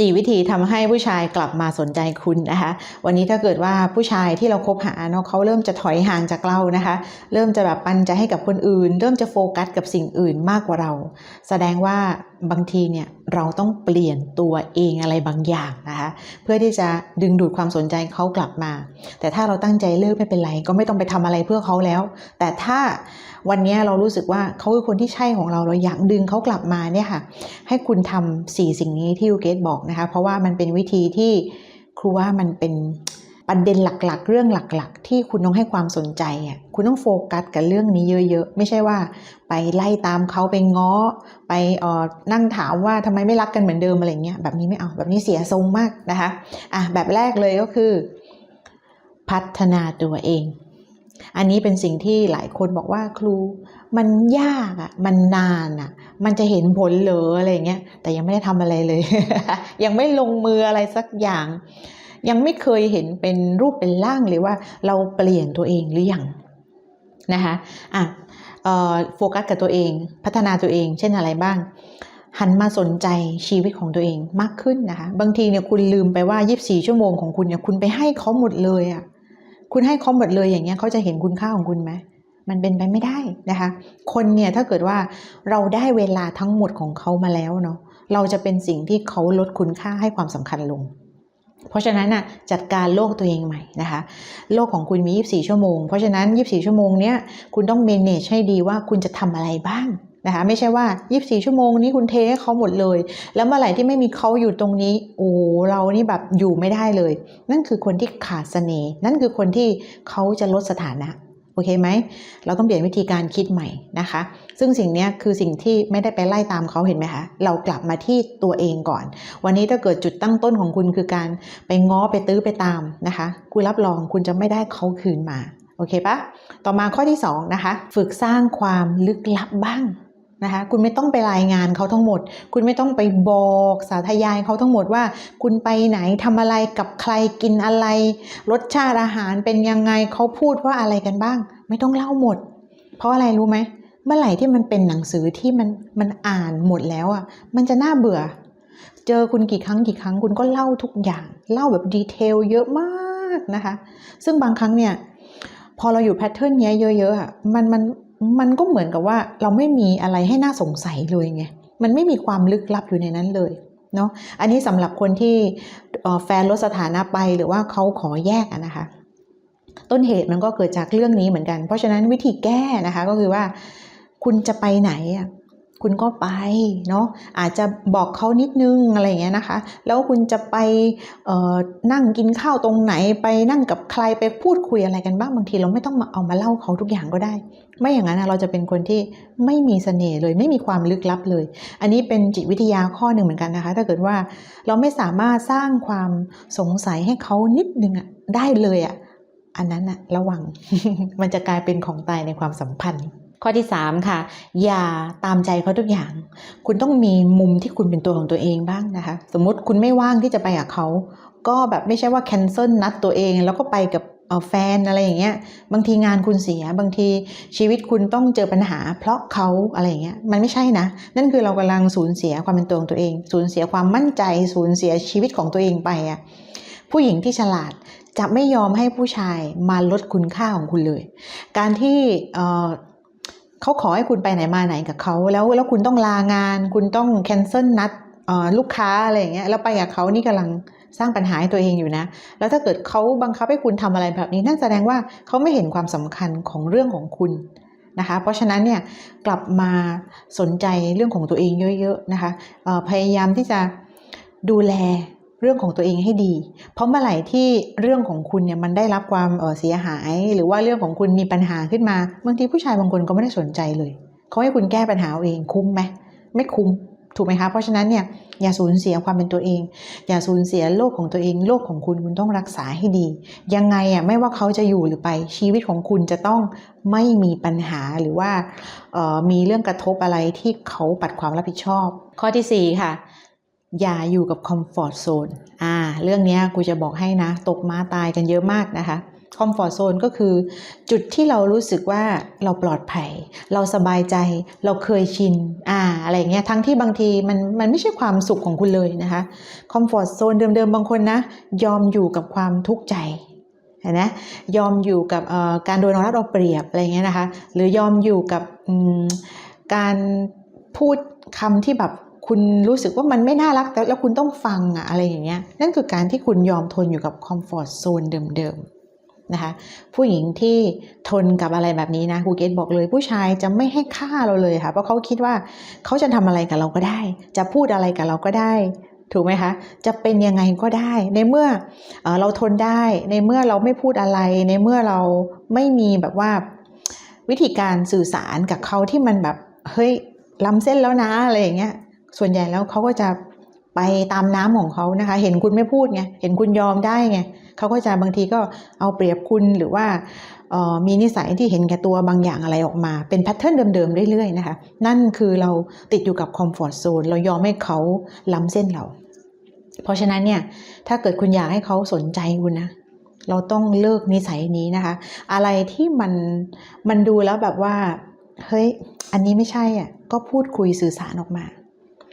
4 วิธีทำให้ผู้ชายกลับมาสนใจคุณนะคะ วันนี้ถ้าเกิดว่าผู้ชายที่เราคบหาเนาะเขาเริ่มจะถอยห่างจากเรานะคะ เริ่มจะแบบปันใจให้กับคนอื่น เริ่มจะโฟกัสกับสิ่งอื่นมากกว่าเรา แสดงว่าบางทีเนี่ยเราต้องเปลี่ยนตัวเองอะไรบางอย่างนะคะ เพื่อที่จะดึงดูดความสนใจเขากลับมา แต่ถ้าเราตั้งใจเลิกไม่เป็นไรก็ไม่ต้องไปทำอะไรเพื่อเขาแล้ว แต่ถ้าวันนี้เรารู้สึกว่าเขาคือคนที่ใช่ของเราเราอยากดึงเขากลับมาเนี่ยค่ะ ให้คุณทำสี่สิ่งนี้ที่ยูเกตบอกนะคะ เพราะว่ามันเป็นวิธีที่ครูว่ามันเป็นประเด็นหลักๆ เรื่องหลัก ๆ ที่คุณต้องให้ความสนใจอะคุณต้องโฟกัสกับเรื่องนี้เยอะ ๆ ไม่ใช่ว่า ไปไล่ตามเขาไปง้อ ไปเอ่อนั่งถามว่าทำไมไม่รักกันเหมือนเดิมอะไรเงี้ยแบบนี้ไม่เอาแบบนี้เสียทรงมากนะคะอะแบบแรกเลยก็คือ พัฒนาตัวเอง อันนี้เป็นสิ่งที่หลายคนบอกว่าครู มันยากอะ่ะ มันนานอะ่ะ มันจะเห็นผลเหรออะไรเงี้ย แต่ยังไม่ได้ทำอะไรเลย ยังไม่ลงมืออะไรสักอย่าง ยังไม่เคยเห็นเป็นรูปเป็นร่างเลยว่าเราเปลี่ยนตัวเองหรือยังนะคะอะโฟกัสกับตัวเอง พัฒนาตัวเอง เช่นอะไรบ้าง หันมาสนใจชีวิตของตัวเองมากขึ้นนะคะ บางทีเนี่ยคุณลืมไปว่า 24 ชั่วโมงของคุณเนี่ยคุณไปให้เขาหมดเลยอะ่ะ คุณให้เขาหมดเลยอย่างเงี้ยเขาจะเห็นคุณค่าของคุณไหม มันเป็นไปไม่ได้นะคะ คนเนี่ยถ้าเกิดว่าเราได้เวลาทั้งหมดของเขามาแล้วเนาะเราจะเป็นสิ่งที่เขาลดคุณค่าให้ความสำคัญลง เพราะฉะนั้นน่ะจัดการโลกตัวเองใหม่นะคะ โลกของคุณมี 24 ชั่วโมง เพราะฉะนั้น 24 ชั่วโมงเนี้ยคุณต้อง manage ให้ดีว่าคุณจะทำอะไรบ้างนะคะไม่ใช่ว่า 24 ชั่วโมงนี้คุณเทให้เขาหมดเลย แล้วเมื่อไหร่ที่ไม่มีเขาอยู่ตรงนี้ โอ้เรานี่แบบอยู่ไม่ได้เลย นั่นคือคนที่ขาดเสน่ห์นั่นคือคนที่เขาจะลดสถานะ อเคไหม เราต้องเปลี่ยนวิธีการคิดใหม่นะคะ ซึ่งสิ่งนี้คือสิ่งที่ไม่ได้ไปไล่ตามเขาเห็นไหมคะ เรากลับมาที่ตัวเองก่อน วันนี้ถ้าเกิดจุดตั้งต้นของคุณคือการไปง้อไปตื้อไปตามนะคะ คุณรับรองคุณจะไม่ได้เขาคืนมา โอเคปะ ต่อมาข้อที่2นะคะ ฝึกสร้างความลึกลับบ้าง นะคะคุณไม่ต้องไปรายงานเขาทั้งหมด คุณไม่ต้องไปบอกสาธยายเขาทั้งหมดว่า คุณไปไหนทำอะไรกับใครกินอะไร รสชาติอาหารเป็นยังไงเขาพูดว่าอะไรกันบ้าง ไม่ต้องเล่าหมด เพราะอะไรรู้ไหมเมื่อไหร่ที่มันเป็นหนังสือที่มันมันอ่านหมดแล้วอะมันจะน่าเบื่อ เจอคุณกี่ครั้งกี่ครั้งคุณก็เล่าทุกอย่าง เล่าแบบดีเทลเยอะมากนะคะ ซึ่งบางครั้งเนี่ยพอเราอยู่แพทเทิร์นเนี้ยเยอะๆอะมันมัน มันก็เหมือนกับว่าเราไม่มีอะไรให้น่าสงสัยเลยไงมันไม่มีความลึกลับอยู่ในนั้นเลยเนาะอันนี้สำหรับคนที่แฟนลดสถานะไปหรือว่าเขาขอแยกนะคะ ต้นเหตุมันก็เกิดจากเรื่องนี้เหมือนกัน เพราะฉะนั้นวิธีแก้นะคะก็คือว่าคุณจะไปไหนอะ คุณก็ไปเนาะอาจจะบอกเขานิดนึงอะไรอย่างเงี้ยนะคะ แล้วคุณจะไปนั่งกินข้าวตรงไหนไปนั่งกับใครไปพูดคุยอะไรกันบ้างบางทีเราไม่ต้องมาเอามาเล่าเขาทุกอย่างก็ได้ ไม่อย่างนั้นเราจะเป็นคนที่ไม่มีเสน่ห์เลย ไม่มีความลึกลับเลย อันนี้เป็นจิตวิทยาข้อหนึ่งเหมือนกันนะคะ ถ้าเกิดว่าเราไม่สามารถสร้างความสงสัยให้เขานิดนึงอะได้เลยอะอันนั้นอะระวังมันจะกลายเป็นของตายในความสัมพันธ์ ข้อที่ 3 ค่ะ อย่าตามใจเขาทุกอย่าง คุณต้องมีมุมที่คุณเป็นตัวของตัวเองบ้างนะคะ สมมุติคุณไม่ว่างที่จะไปกับเขา ก็แบบไม่ใช่ว่า cancel นัดตัวเอง แล้วก็ไปกับเอ่อแฟนอะไรอย่างเงี้ย บางทีงานคุณเสีย บางทีชีวิตคุณต้องเจอปัญหา เพราะเขาอะไรอย่างเงี้ย มันไม่ใช่นะ นั่นคือเรากำลังสูญเสียความเป็นตัวของตัวเอง สูญเสียความมั่นใจ สูญเสียชีวิตของตัวเองไปอะผู้หญิงที่ฉลาดจะไม่ยอมให้ผู้ชายมาลดคุณค่าของคุณเลย การที่ เขาขอให้คุณไปไหนมาไหนกับเขาแล้วแล้วคุณต้องลางาน คุณต้องแคนเซิลนัดลูกค้าอะไรอย่างเงี้ยแล้วไปกับเขานี่กำลังสร้างปัญหาให้ตัวเองอยู่นะ แล้วถ้าเกิดเขาบังคับให้คุณทำอะไรแบบนี้นั่นแสดงว่าเขาไม่เห็นความสำคัญของเรื่องของคุณนะคะ เพราะฉะนั้นเนี่ยกลับมาสนใจเรื่องของตัวเองเยอะๆนะคะพยายามที่จะดูแล เรื่องของตัวเองให้ดี เพราะเมื่อไหร่ที่เรื่องของคุณเนี่ยมันได้รับความเสียหาย หรือว่าเรื่องของคุณมีปัญหาขึ้นมาบางทีผู้ชายบางคนก็ไม่ได้สนใจเลยเขาให้คุณแก้ปัญหาเองคุ้มไหมไม่คุ้มถูกไหมคะ เพราะฉะนั้นเนี่ยอย่าสูญเสียความเป็นตัวเอง อย่าสูญเสียโลกของตัวเอง โลกของคุณคุณต้องรักษาให้ดี ยังไงอะไม่ว่าเขาจะอยู่หรือไปชีวิตของคุณจะต้องไม่มีปัญหาหรือว่ามีเรื่องกระทบอะไรที่เขาปัดความรับผิดชอบ ข้อที่สี่ค่ะ อย่าอยู่กับคอมฟอร์ z โซนอ่า เรื่องนี้กูจะบอกให้นะ ตกม้าตายกันเยอะมากนะคะ คอมฟอร์ z โซนก็คือจุดที่เรารู้สึกว่าเราปลอดภัย เราสบายใจ เราเคยชิน อ่า อะไรเงี้ย ทั้งที่บางทีมันมันไม่ใช่ความสุขของคุณเลยนะคะ คอมฟอร์ z โซนเดิมๆบางคนนะ ยอมอยู่กับความทุกข์ใจเห็นไหมยอมอยู่กับเอ่อการโดนรัดเอาเปรียบอะไรเงี้ยนะคะ หรือยอมอยู่กับการพูดคำที่แบบ คุณรู้สึกว่ามันไม่น่ารักแต่แล้วคุณต้องฟังอะอะไรอย่างเงี้ยนั่นคือการที่คุณยอมทนอยู่กับคอมฟอร์ z โซนเดิมๆนะคะผู้หญิงที่ทนกับอะไรแบบนี้นะครูเกตบอกเลย ผู้ชายจะไม่ให้ค่าเราเลยค่ะ เพราะเขาคิดว่าเขาจะทำอะไรกับเราก็ได้ จะพูดอะไรกับเราก็ได้ถูกไหมคะ จะเป็นยังไงก็ได้ ในเมื่อเอเราทนได้ ในเมื่อเราไม่พูดอะไร ในเมื่อเราไม่มีแบบว่าวิธีการสื่อสารกับเขาที่มันแบบเฮ้ยล้ำเส้นแล้วนะอะไรอย่างเงี้ย ส่วนใหญ่แล้วเขาก็จะไปตามน้ำของเขานะคะ เห็นคุณไม่พูดไงเห็นคุณยอมได้ไงเขาก็จะบางทีก็เอาเปรียบคุณหรือว่าออมีนิสัยที่เห็นแก่ตัวบางอย่างอะไรออกมา เป็นแพทเทิร์นเดิมๆเรื่อยๆนะคะนั่นคือเราติดอยู่กับคอมฟอร์ z โซนเรายอมให้เขาล้ำเส้นเรา เพราะฉะนั้นเนี่ยถ้าเกิดคุณอยากให้เขาสนใจคุณนะเราต้องเลิกนิสัยนี้นะคะ อะไรที่มันมันดูแล้วแบบว่าเฮ้ยอันนี้ไม่ใช่อะก็พูดคุยสื่อสารออกมา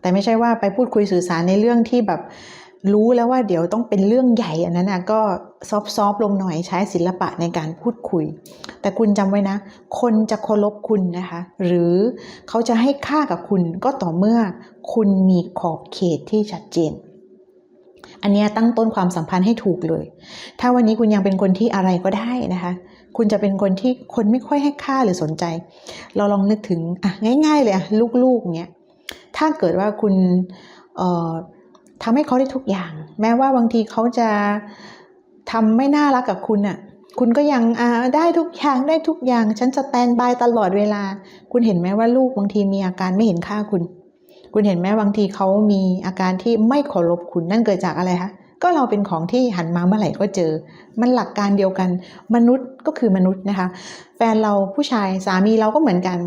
แต่ไม่ใช่ว่าไปพูดคุยสื่อสารในเรื่องที่แบบรู้แล้วว่าเดี๋ยวต้องเป็นเรื่องใหญ่อันนั้นนะก็ซอฟซอฟลงหน่อยใช้ศิลปะในการพูดคุย แต่คุณจำไว้นะ คนจะเคารพคุณนะคะ หรือเขาจะให้ค่ากับคุณก็ต่อเมื่อคุณมีขอบเขตที่ชัดเจน อันนี้ตั้งต้นความสัมพันธ์ให้ถูกเลย ถ้าวันนี้คุณยังเป็นคนที่อะไรก็ได้นะคะ คุณจะเป็นคนที่คนไม่ค่อยให้ค่าหรือสนใจ เราลองนึกถึงอะง่าย ๆ เลยอะลูกๆเนี้ย ถ้าเกิดว่าคุณทำให้เขาได้ทุกอย่าง แม้ว่าบางทีเขาจะทำไม่น่ารักกับคุณอะคุณก็ยังได้ทุกอย่างได้ทุกอย่าง ฉันสแตนบายตลอดเวลา คุณเห็นไหมว่าลูกบางทีมีอาการไม่เห็นค่าคุณ คุณเห็นไหมบางทีเขามีอาการที่ไม่เคารพคุณนั่นเกิดจากอะไรคะ ก็เราเป็นของที่หันมาเมื่อไหร่ก็เจอ มันหลักการเดียวกัน มนุษย์ก็คือมนุษย์นะคะ แฟนเราผู้ชายสามีเราก็เหมือนกัน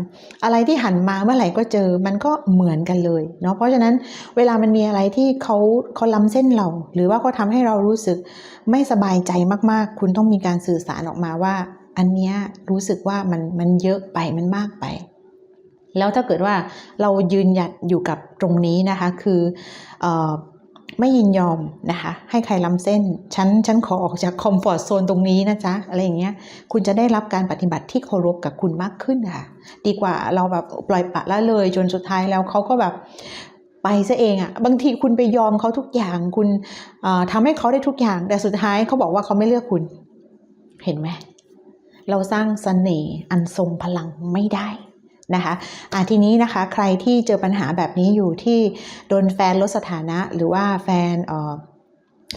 อะไรที่หันมาเมื่อไหร่ก็เจอ มันก็เหมือนกันเลยเนาะเพราะฉะนั้นเวลามันมีอะไรที่เขาเขาล้ำเส้นเรา หรือว่าเขาทำให้เรารู้สึกไม่สบายใจมากๆ คุณต้องมีการสื่อสารออกมาว่า อันเนี้ยรู้สึกว่ามันมันเยอะไปมันมากไปแล้วถ้าเกิดว่าเรายืนหยัดอยู่กับตรงนี้นะคะ คือเออ ไม่ยินยอมนะคะ ให้ใครล้ำเส้น ฉัน ฉันขอออกจากคอมฟอร์ z โซนตรงนี้นะจ๊ะ อะไรอย่างเงี้ย คุณจะได้รับการปฏิบัติที่เคารพกับคุณมากขึ้นค่ะ ดีกว่าเราแบบปล่อยปะละเลย จนสุดท้ายแล้วเขาก็แบบไปซะเองอะ่ะ บางทีคุณไปยอมเขาทุกอย่าง คุณเอ่อทำให้เขาได้ทุกอย่าง แต่สุดท้ายเขาบอกว่าเขาไม่เลือกคุณ เห็นไหม เราสร้างเสน่ห์อันทรงพลังไม่ได้ นะคะอะทีนี้นะคะใครที่เจอปัญหาแบบนี้อยู่ที่โดนแฟนลดสถานะหรือว่าแฟนเอ่อ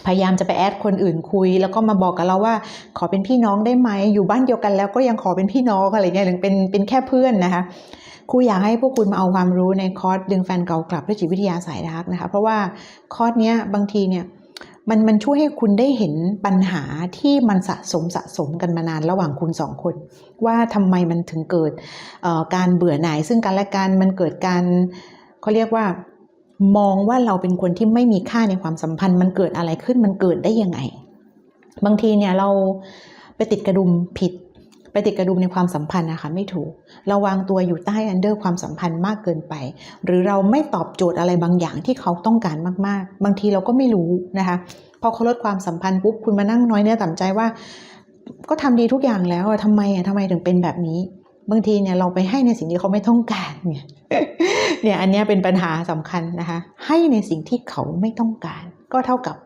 พยายามจะไปแอดคนอื่นคุย แล้วก็มาบอกกับเราว่า ขอเป็นพี่น้องได้ไหมอยู่บ้านเดียวกันแล้วก็ยังขอเป็นพี่น้องอะไรเงี้ยหรือเป็นเป็นแค่เพื่อนนะคะครูอยากให้พวกคุณมาเอาความรู้ในคอร์สดึงแฟนเก่ากลับด้วยจิตวิทยาสายรักนะคะ เพราะว่าคอร์สเนี้ยบางทีเนี่ย มันมันช่วยให้คุณได้เห็นปัญหาที่มันสะสมสะสมกันมานานระหว่างคุณสองคน ว่าทำไมมันถึงเกิดการเบื่อหน่ายซึ่งกันและกันมันเกิดการเขาเรียกว่ามองว่าเราเป็นคนที่ไม่มีค่าในความสัมพันธ์ มันเกิดอะไรขึ้นมันเกิดได้ยังไง บางทีเนี่ยเราไปติดกระดุมผิด ไปติดกระดุมในความสัมพันธ์นะคะไม่ถูกเราวางตัวอยู่ใต้อันเดอร์ความสัมพันธ์มากเกินไป หรือเราไม่ตอบโจทย์อะไรบางอย่างที่เขาต้องการมากๆ บางทีเราก็ไม่รู้นะคะ พอเขาลดความสัมพันธ์ปุ๊บคุณมานั่งน้อยเนื้อต่ำใจว่า ก็ทำดีทุกอย่างแล้วอะทำไมอะทำไมถึงเป็นแบบนี้ บางทีเนี่ยเราไปให้ในสิ่งที่เขาไม่ต้องการเนี่ยเนี่ยอันนี้เป็นปัญหาสำคัญนะคะ ให้ในสิ่งที่เขาไม่ต้องการ ก็เท่ากับ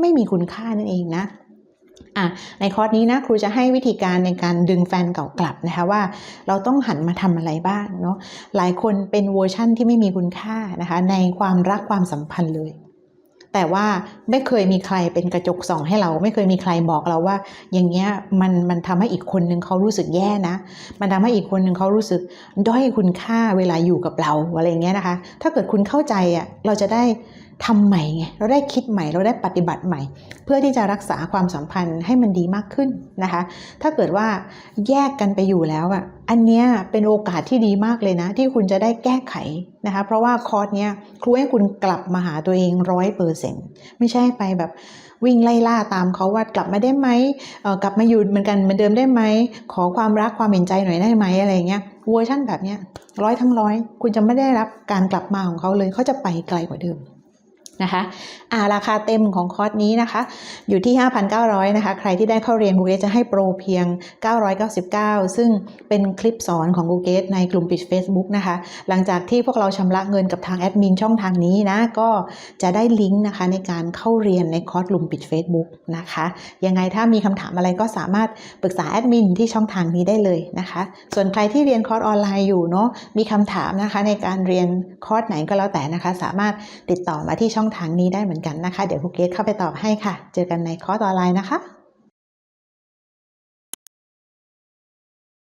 ไม่มีคุณค่านั่นเองนะอะในคอร์สนี้นะครูจะให้วิธีการในการดึงแฟนเก่ากลับนะคะว่าเราต้องหันมาทำอะไรบ้างเนาะหลายคนเป็นเวอร์ชั่นที่ไม่มีคุณค่านะคะในความรักความสัมพันธ์เลย แต่ว่าไม่เคยมีใครเป็นกระจกส่องให้เรา ไม่เคยมีใครบอกเราว่า อย่างเงี้ยมันมันทำให้อีกคนนึงเขารู้สึกแย่นะ มันทำให้อีกคนนึงเขารู้สึกด้อยคุณค่าเวลาอยู่กับเราอะไรเงี้ยนะคะ ถ้าเกิดคุณเข้าใจอะเราจะได้ ทำใหม่ไงเราได้คิดใหม่ เราได้ปฏิบัติใหม่ เพื่อที่จะรักษาความสัมพันธ์ให้มันดีมากขึ้นนะคะ ถ้าเกิดว่าแยกกันไปอยู่แล้วอะอันเนี้ยเป็นโอกาสที่ดีมากเลยนะ ที่คุณจะได้แก้ไขนะคะ เพราะว่าคอร์สเนี้ยครูให้คุณกลับมาหาตัวเองร้อยเปอร์เซ็นต์ไม่ใช่ไปแบบวิ่งไล่ล่าตามเขาว่ากลับมาได้ไหมเอ่อกลับมาอยู่เหมือนกันเหมือนเดิมได้ไหม ขอความรักความเห็นใจหน่อยได้ไหมอะไรเงี้ยเวอร์ชั่นแบบเนี้ยร้อยทั้งร้อย คุณจะไม่ได้รับการกลับมาของเขาเลยเขาจะไปไกลกว่าเดิม นะคะอ่าราคาเต็มของคอร์สนี้นะคะ อยู่ที่ 5,900 นะคะ ใครที่ได้เข้าเรียน Google จะให้โปรเพียง 999 ซึ่งเป็นคลิปสอนของ Google ในกลุ่มปิด Facebook นะคะ หลังจากที่พวกเราชำระเงินกับทางแอดมินช่องทางนี้นะ ก็จะได้ลิงก์นะคะในการเข้าเรียนในคอร์สกลุ่มปิด Facebook นะคะ ยังไงถ้ามีคำถามอะไรก็สามารถปรึกษาแอดมินที่ช่องทางนี้ได้เลยนะคะ ส่วนใครที่เรียนคอร์สออนไลน์อยู่เนาะ มีคำถามนะคะในการเรียนคอร์สไหนก็แล้วแต่นะคะ สามารถติดต่อมาที่ช่ององทางนี้ได้เหมือนกันนะคะ เดี๋ยวครูเกตเข้าไปตอบให้ค่ะ เจอกันในคอร์สออนไลน์นะคะ